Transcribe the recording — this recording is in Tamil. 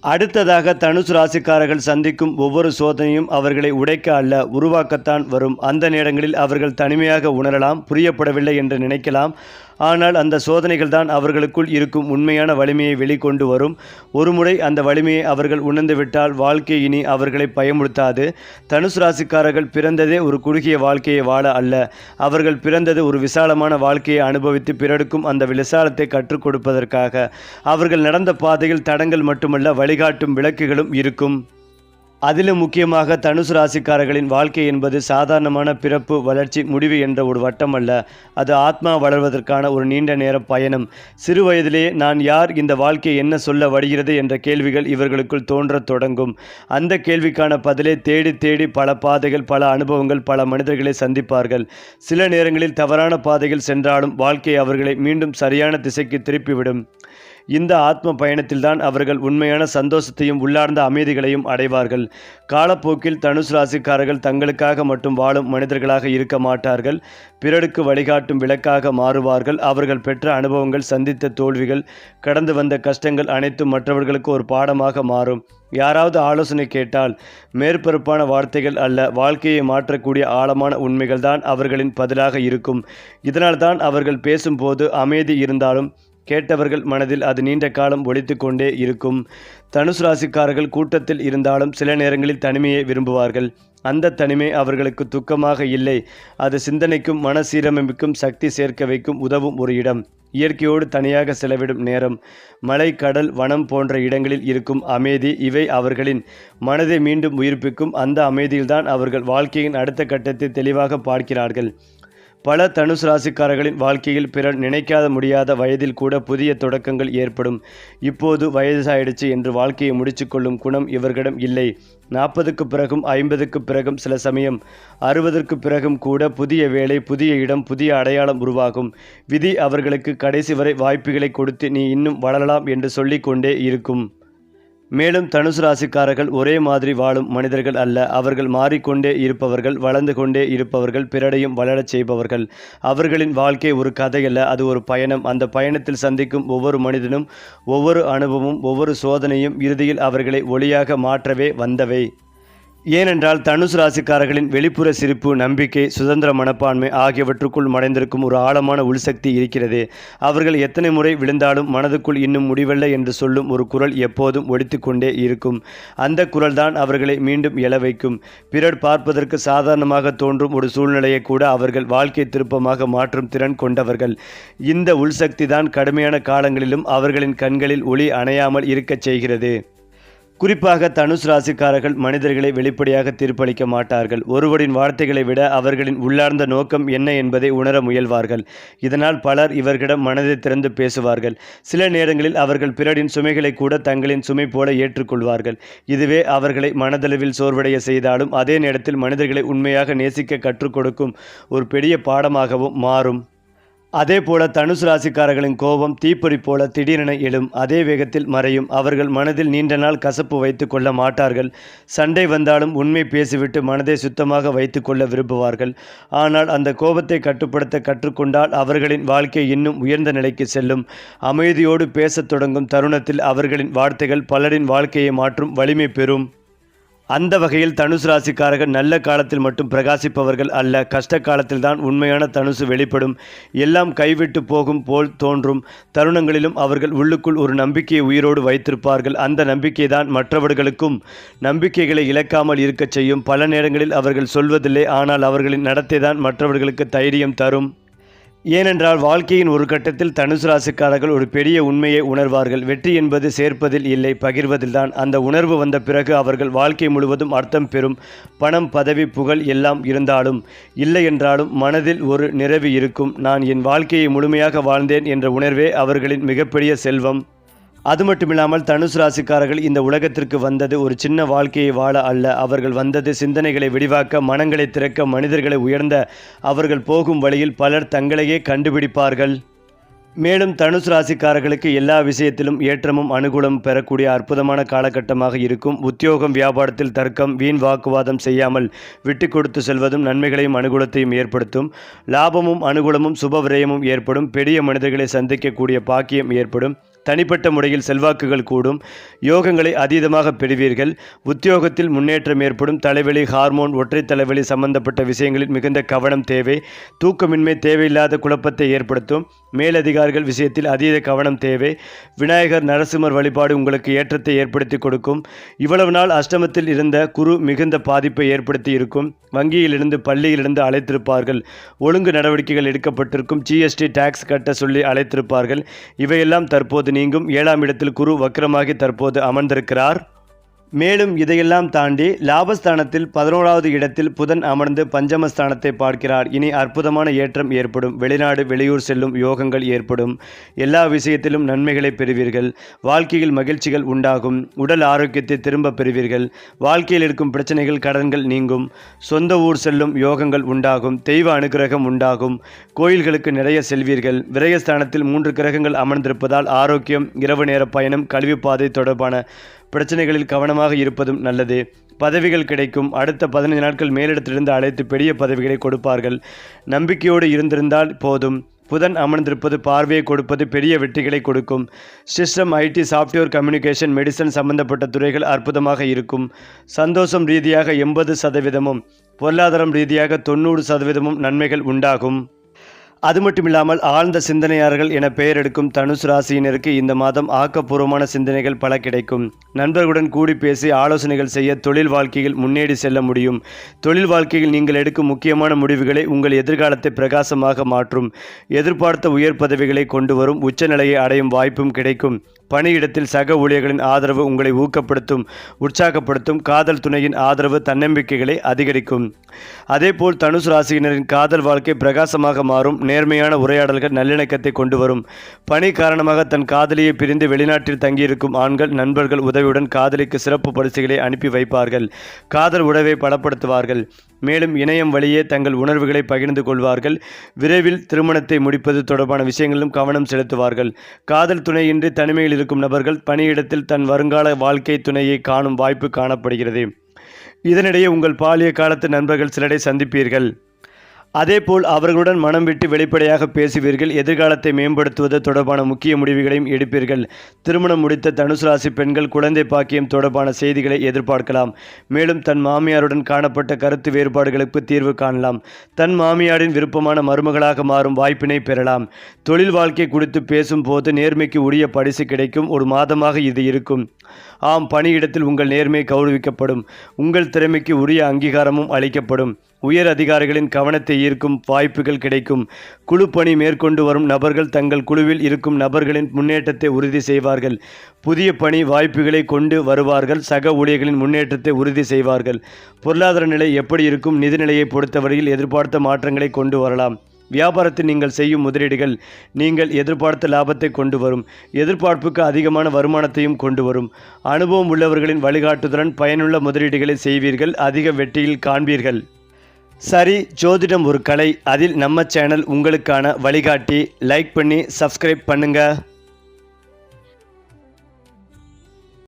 அடுத்ததாக தனுசு ராசிக்காரர்கள் சந்திக்கும் ஒவ்வொரு சோதனையும் அவர்களை உடைக்க அல்ல உருவாக்கத்தான் வரும். அந்த நேரங்களில் அவர்கள் தனிமையாக உணரலாம் புரியப்படவில்லை என்று நினைக்கலாம். ஆனால் அந்த சோதனைகள் தான் அவர்களுக்குள் இருக்கும் உண்மையான வலிமையை வெளிக்கொண்டு வரும். ஒருமுறை அந்த வலிமையை அவர்கள் உணர்ந்துவிட்டால் வாழ்க்கை இனி அவர்களை பயமுறுத்தாது. தனுசு ராசிக்காரர்கள் பிறந்ததே ஒரு குறுகிய வாழ்க்கையை வாழ அல்ல. அவர்கள் பிறந்தது ஒரு விசாலமான வாழ்க்கையை அனுபவித்து பிறருக்கும் அந்த விசாலத்தை கற்றுக் கொடுப்பதற்காக. அவர்கள் நடந்த பாதையில் தடங்கள் மட்டுமல்ல வழிகாட்டும் விளக்குகளும் இருக்கும். அதிலும் முக்கியமாக தனுசு ராசிக்காரர்களின் வாழ்க்கை என்பது சாதாரணமான பிறப்பு வளர்ச்சி முடிவு என்ற ஒரு வட்டம் அல்ல. அது ஆத்மா வளர்வதற்கான ஒரு நீண்ட நேர பயணம். சிறு வயதிலே நான் யார் இந்த வாழ்க்கை என்ன சொல்ல வருகிறது என்ற கேள்விகள் இவர்களுக்குள் தோன்றத் தொடங்கும். அந்த கேள்விக்கான பதிலை தேடி தேடி பல பாதைகள் பல அனுபவங்கள் பல மனிதர்களை சந்திப்பார்கள். சில நேரங்களில் தவறான பாதைகள் சென்றாலும் வாழ்க்கை அவர்களை மீண்டும் சரியான திசைக்கு திருப்பிவிடும். இந்த ஆத்ம பயணத்தில்தான் அவர்கள் உண்மையான சந்தோஷத்தையும் உள்ளார்ந்த அமைதிகளையும் அடைவார்கள். காலப்போக்கில் தனுசு ராசிக்காரர்கள் தங்களுக்காக மட்டும் வாழும் மனிதர்களாக இருக்க மாட்டார்கள். பிறருக்கு வழிகாட்டும் விளக்காக மாறுவார்கள். அவர்கள் பெற்ற அனுபவங்கள் சந்தித்த தோல்விகள் கடந்து வந்த கஷ்டங்கள் அனைத்தும் மற்றவர்களுக்கு ஒரு பாடமாக மாறும். யாராவது ஆலோசனை கேட்டால் மேற்பரப்பான வார்த்தைகள் அல்ல வாழ்க்கையை மாற்றக்கூடிய ஆழமான உண்மைகள் தான் அவர்களின் பதிலாக இருக்கும். இதனால்தான் அவர்கள் பேசும்போது அமைதி இருந்தாலும் கேட்டவர்கள் மனதில் அது நீண்ட காலம் ஒழித்து கொண்டே இருக்கும். தனுசு ராசிக்காரர்கள் கூட்டத்தில் இருந்தாலும் சில நேரங்களில் தனிமையை விரும்புவார்கள். அந்த தனிமை அவர்களுக்கு துக்கமாக இல்லை. அது சிந்தனைக்கும் மன சீரமைப்புக்கும் சக்தி சேர்க்க வைக்கும் உதவும் ஒரு இடம். இயற்கையோடு தனியாக செலவிடும் நேரம். மலை கடல் வனம் போன்ற இடங்களில் இருக்கும் அமைதி இவை அவர்களின் மனதை மீண்டும் உயிர்ப்பிக்கும். அந்த அமைதியில்தான் அவர்கள் வாழ்க்கையின் அடுத்த கட்டத்தை தெளிவாக பார்க்கிறார்கள். பல தனுசு ராசிக்காரர்களின் வாழ்க்கையில் பிறர் நினைக்காத முடியாத வயதில் கூட புதிய தொடக்கங்கள் ஏற்படும். இப்போது வயதாயிடுச்சு என்று வாழ்க்கையை முடிச்சுக்கொள்ளும் குணம் இவர்களிடம் இல்லை. நாற்பதுக்கு பிறகும் ஐம்பதுக்கு பிறகும் சில சமயம் அறுபதற்கு பிறகும் கூட புதிய வேலை புதிய இடம் புதிய அடையாளம் உருவாகும். விதி அவர்களுக்கு கடைசி வரை வாய்ப்புகளை கொடுத்து நீ இன்னும் வளரலாம் என்று சொல்லிக்கொண்டே இருக்கும். மேலும் தனுசு ராசிக்காரர்கள் ஒரே மாதிரி வாழும் மனிதர்கள் அல்ல. அவர்கள் மாறிக்கொண்டே இருப்பவர்கள் வளர்ந்து கொண்டே இருப்பவர்கள் பிறரையும் வளரச் செய்பவர்கள். அவர்களின் வாழ்க்கை ஒரு கதையல்ல அது ஒரு பயணம். அந்த பயணத்தில் சந்திக்கும் ஒவ்வொரு மனிதனும் ஒவ்வொரு அனுபவமும் ஒவ்வொரு சோதனையும் இறுதியில் அவர்களை ஒளியாக மாற்றவே வந்தவை. ஏனென்றால் தனுசு ராசிக்காரர்களின் வெளிப்புற சிரிப்பு நம்பிக்கை சுதந்திர மனப்பான்மை ஆகியவற்றுக்குள் மறைந்திருக்கும் ஒரு ஆழமான உள்சக்தி இருக்கிறது. அவர்கள் எத்தனை முறை விழுந்தாலும் மனதுக்குள் இன்னும் முடிவல்ல என்று சொல்லும் ஒரு குரல் எப்போதும் ஒடித்துக்கொண்டே இருக்கும். அந்த குரல்தான் அவர்களை மீண்டும் எழ வைக்கும். பிறர் பார்ப்பதற்கு சாதாரணமாக தோன்றும் ஒரு சூழ்நிலையை கூட அவர்கள் வாழ்க்கை திருப்பமாக மாற்றும் திறன் கொண்டவர்கள். இந்த உள்சக்தி தான் கடுமையான காலங்களிலும் அவர்களின் கண்களில் ஒளி அணையாமல் இருக்கச் செய்கிறது. குறிப்பாக தனுசு ராசிக்காரர்கள் மனிதர்களை வெளிப்படையாக தீர்ப்பளிக்க மாட்டார்கள். ஒருவரின் வார்த்தைகளை விட அவர்களின் உள்ளார்ந்த நோக்கம் என்ன என்பதை உணர முயல்வார்கள். இதனால் பலர் இவர்களிடம் மனதை திறந்து பேசுவார்கள். சில நேரங்களில் அவர்கள் பிறரின் சுமைகளை கூட தங்களின் சுமை போல ஏற்றுக்கொள்வார்கள். இதுவே அவர்களை மனதளவில் சோர்வடைய செய்தாலும் அதே நேரத்தில் மனிதர்களை உண்மையாக நேசிக்க கற்றுக் கொடுக்கும் ஒரு பெரிய பாடமாகவும் மாறும். அதே போல தனுசு ராசிக்காரர்களின் கோபம் தீப்பொறி போல திடீரென எழும். அதே வேகத்தில் மறையும். அவர்கள் மனதில் நீண்ட நாள் கசப்பு வைத்து கொள்ள மாட்டார்கள். சண்டை வந்தாலும் உண்மை பேசிவிட்டு மனதை சுத்தமாக வைத்து கொள்ள விரும்புவார்கள். ஆனால் அந்த கோபத்தை கட்டுப்படுத்த கற்றுக்கொண்டால் அவர்களின் வாழ்க்கை இன்னும் உயர்ந்த நிலைக்கு செல்லும். அமைதியோடு பேசத் தொடங்கும் தருணத்தில் அவர்களின் வார்த்தைகள் பலரின் வாழ்க்கையை மாற்றும் வலிமை பெறும். அந்த வகையில் தனுசு ராசிக்காரர்கள் நல்ல காலத்தில் மட்டும் பிரகாசிப்பவர்கள் அல்ல. கஷ்ட காலத்தில் தான் உண்மையான தனுசு வெளிப்படும். எல்லாம் கைவிட்டு போகும் போல் தோன்றும். தருணங்களிலும் அவர்கள் உள்ளுக்குள் ஒரு நம்பிக்கையை உயிரோடு வைத்திருப்பார்கள். அந்த நம்பிக்கை தான் மற்றவர்களுக்கும் நம்பிக்கைகளை இழக்காமல் இருக்கச் செய்யும். பல நேரங்களில் அவர்கள் சொல்வதில்லை. ஆனால் அவர்களின் நடத்தை தான் மற்றவர்களுக்கு தைரியம் தரும். ஏனென்றால் வாழ்க்கையின் ஒரு கட்டத்தில் தனுசு ராசிக்காரர்கள் ஒரு பெரிய உண்மையை உணர்வார்கள். வெற்றி என்பது சேர்ப்பதில் இல்லை பகிர்வதில்தான் அந்த உணர்வு வந்த பிறகு அவர்கள் வாழ்க்கை முழுவதும் அர்த்தம் பெறும். பணம் பதவி புகழ் எல்லாம் இருந்தாலும் இல்லை என்றாலும் மனதில் ஒரு நிறைவு இருக்கும். நான் என் வாழ்க்கையை முழுமையாக வாழ்ந்தேன் என்ற உணர்வே அவர்களின் மிகப்பெரிய செல்வம். அது மட்டுமில்லாமல் தனுசு ராசிக்காரர்கள் இந்த உலகத்திற்கு வந்தது ஒரு சின்ன வாழ்க்கையை வாழ அல்ல. அவர்கள் வந்தது சிந்தனைகளை விரிவாக்க மனங்களை திறக்க மனிதர்களை உயர்ந்த அவர்கள் போகும் வழியில் பலர் தங்களையே கண்டுபிடிப்பார்கள். மேலும் தனுசு ராசிக்காரர்களுக்கு எல்லா விஷயத்திலும் ஏற்றமும் அனுகூலம் பெறக்கூடிய அற்புதமான காலகட்டமாக இருக்கும். உத்தியோகம் வியாபாரத்தில் தர்க்கம் வீண் வாக்குவாதம் செய்யாமல் விட்டு கொடுத்து செல்வதும் நன்மைகளையும் அனுகூலத்தையும் ஏற்படுத்தும். லாபமும் அனுகூலமும் சுப விரயமும் ஏற்படும். பெரிய மனிதர்களை சந்திக்கக்கூடிய பாக்கியம் ஏற்படும். தனிப்பட்ட முறையில் செல்வாக்குகள் கூடும். யோகங்களை அதீதமாக பெறுவீர்கள். உத்தியோகத்தில் முன்னேற்றம் ஏற்படும். தலைவலி ஹார்மோன் ஒற்றை தலைவலி சம்பந்தப்பட்ட விஷயங்களில் மிகுந்த கவனம் தேவை. தூக்கமின்மை தேவையில்லாத குழப்பத்தை ஏற்படுத்தும். மேலதிகாரிகள் விஷயத்தில் அதீத கவனம் தேவை. விநாயகர் நரசிம்மர் வழிபாடு உங்களுக்கு ஏற்றத்தை ஏற்படுத்தி கொடுக்கும். இவ்வளவு நாள் அஷ்டமத்தில் இருந்த குரு மிகுந்த பாதிப்பை ஏற்படுத்தி இருக்கும். வங்கியிலிருந்து பள்ளியிலிருந்து அழைத்திருப்பார்கள். ஒழுங்கு நடவடிக்கைகள் எடுக்கப்பட்டிருக்கும். ஜிஎஸ்டி டாக்ஸ் கட்ட சொல்லி அழைத்திருப்பார்கள். இவையெல்லாம் தற்போது நீங்கும். ஏழாம் இடத்தில் குரு வக்கரமாகி தற்போது அமர்ந்திருக்கிறார். மேலும் இதையெல்லாம் தாண்டி லாபஸ்தானத்தில் பதினோராவது இடத்தில் புதன் அமர்ந்து பஞ்சமஸ்தானத்தை பார்க்கிறார். இனி அற்புதமான ஏற்றம் ஏற்படும். வெளிநாடு வெளியூர் செல்லும் யோகங்கள் ஏற்படும். எல்லா விஷயத்திலும் நன்மைகளை பெறுவீர்கள். வாழ்க்கையில் மகிழ்ச்சிகள் உண்டாகும். உடல் ஆரோக்கியத்தை திரும்ப பெறுவீர்கள். வாழ்க்கையில் இருக்கும் பிரச்சனைகள் கடன்கள் நீங்கும். சொந்த ஊர் செல்லும் யோகங்கள் உண்டாகும். தெய்வ அனுகிரகம் உண்டாகும். கோயில்களுக்கு நிறைய செல்வீர்கள். விரயஸ்தானத்தில் மூன்று கிரகங்கள் அமர்ந்திருப்பதால் ஆரோக்கியம் இரவு நேர பயணம் கல்விப்பாதை தொடர்பான பிரச்சனைகளில் கவனமாக இருப்பதும் நல்லது. பதவிகள் கிடைக்கும். அடுத்த பதினைந்து நாட்கள் மேலிடத்திலிருந்து அழைத்து பெரிய பதவிகளை கொடுப்பார்கள். நம்பிக்கையோடு இருந்திருந்தால் போதும். புதன் அமர்ந்திருப்பது பார்வையை கொடுப்பது பெரிய வெற்றிகளை கொடுக்கும். System IT software communication medicine சம்பந்தப்பட்ட துறைகள் அற்புதமாக இருக்கும். சந்தோஷம் ரீதியாக எண்பது சதவீதமும் பொருளாதாரம் ரீதியாக தொண்ணூறு சதவீதமும் நன்மைகள் உண்டாகும். அது மட்டும் இல்லாமல் ஆழ்ந்த சிந்தனையாளர்கள் என பெயர் எடுக்கும் தனுஷ் ராசியினருக்கு இந்த மாதம் ஆக்கப்பூர்வமான சிந்தனைகள் பல கிடைக்கும். நண்பர்களுடன் கூடி பேசி ஆலோசனைகள் செய்ய தொழில் வாழ்க்கையில் முன்னேறி செல்ல முடியும். தொழில் வாழ்க்கையில் நீங்கள் எடுக்கும் முக்கியமான முடிவுகளை உங்கள் எதிர்காலத்தை பிரகாசமாக மாற்றும். எதிர்பார்த்த உயர் பதவிகளை கொண்டு வரும் உச்சநிலையை அடையும் வாய்ப்பும் கிடைக்கும். பணியிடத்தில் சக ஊழியர்களின் ஆதரவு உங்களை ஊக்கப்படுத்தும் உற்சாகப்படுத்தும் காதல் துணையின் ஆதரவு தன்னம்பிக்கைகளை அதிகரிக்கும். அதேபோல் தனுசு ராசியினரின் காதல் வாழ்க்கை பிரகாசமாக மாறும். நேர்மையான உரையாடல்கள் நல்லிணக்கத்தை கொண்டு வரும். பணி காரணமாக தன் காதலியை பிரிந்து வெளிநாட்டில் தங்கியிருக்கும் ஆண்கள் நண்பர்கள் உதவியுடன் காதலிக்கு சிறப்பு பரிசுகளை அனுப்பி வைப்பார்கள். காதல் உறவை பலப்படுத்துவார்கள். மேலும் இணையம் வழியே தங்கள் உணர்வுகளை பகிர்ந்து கொள்வார்கள். விரைவில் திருமணத்தை முடிப்பது தொடர்பான விஷயங்களிலும் கவனம் செலுத்துவார்கள். காதல் துணையின்றி தனிமையில் இருக்கும் நபர்கள் பணியிடத்தில் தன் வருங்கால வாழ்க்கை துணையை காணும் வாய்ப்பு காணப்படுகிறது. இதனிடையே உங்கள் பாலிய காலத்து நண்பர்கள் சிலரை சந்திப்பீர்கள். அதேபோல் அவர்களுடன் மனம் விட்டு வெளிப்படையாக பேசுவீர்கள் எதிர்காலத்தை மேம்படுத்துவது தொடர்பான முக்கிய முடிவுகளையும் எடுப்பீர்கள். திருமணம் முடித்த தனுசு ராசி பெண்கள் குழந்தை பாக்கியம் தொடர்பான செய்திகளை எதிர்பார்க்கலாம். மேலும் தன் மாமியாருடன் காணப்பட்ட கருத்து வேறுபாடுகளுக்கு தீர்வு காணலாம். தன் மாமியாரின் விருப்பமான மருமகளாக மாறும் வாய்ப்பினை பெறலாம். தொழில் வாழ்க்கை குறித்து பேசும்போது நேர்மைக்கு உரிய பரிசு கிடைக்கும். ஒரு மாதமாக இது இருக்கும். ஆம் பணியிடத்தில் உங்கள் நேர்மை கௌரவிக்கப்படும். உங்கள் திறமைக்கு உரிய அங்கீகாரமும் அளிக்கப்படும். உயர் அதிகாரிகளின் கவனத்தை ஈர்க்கும் வாய்ப்புகள் கிடைக்கும். குழு பணி மேற்கொண்டு வரும் நபர்கள் தங்கள் குழுவில் இருக்கும் நபர்களின் முன்னேற்றத்தை உறுதி செய்வார்கள். புதிய பணி வாய்ப்புகளை கொண்டு வருவார்கள். சக ஊழியர்களின் முன்னேற்றத்தை உறுதி செய்வார்கள். பொருளாதார நிலை எப்படி இருக்கும்? நிதிநிலையை பொறுத்தவரையில் எதிர்பார்த்த மாற்றங்களை கொண்டு வரலாம். வியாபாரத்தில் நீங்கள் செய்யும் முதலீடுகள் நீங்கள் எதிர்பார்த்த லாபத்தை கொண்டு வரும். எதிர்பார்ப்புக்கு அதிகமான வருமானத்தையும் கொண்டு வரும். அனுபவம் உள்ளவர்களின் வழிகாட்டுதலுடன் பயனுள்ள முதலீடுகளை செய்வீர்கள். அதிக வெற்றியில் காண்பீர்கள். சரி ஜோதிடம் ஒரு கலை. அதில் நம்ம சேனல் உங்களுக்கான வழிகாட்டி. லைக் பண்ணி சப்ஸ்கிரைப் பண்ணுங்கள்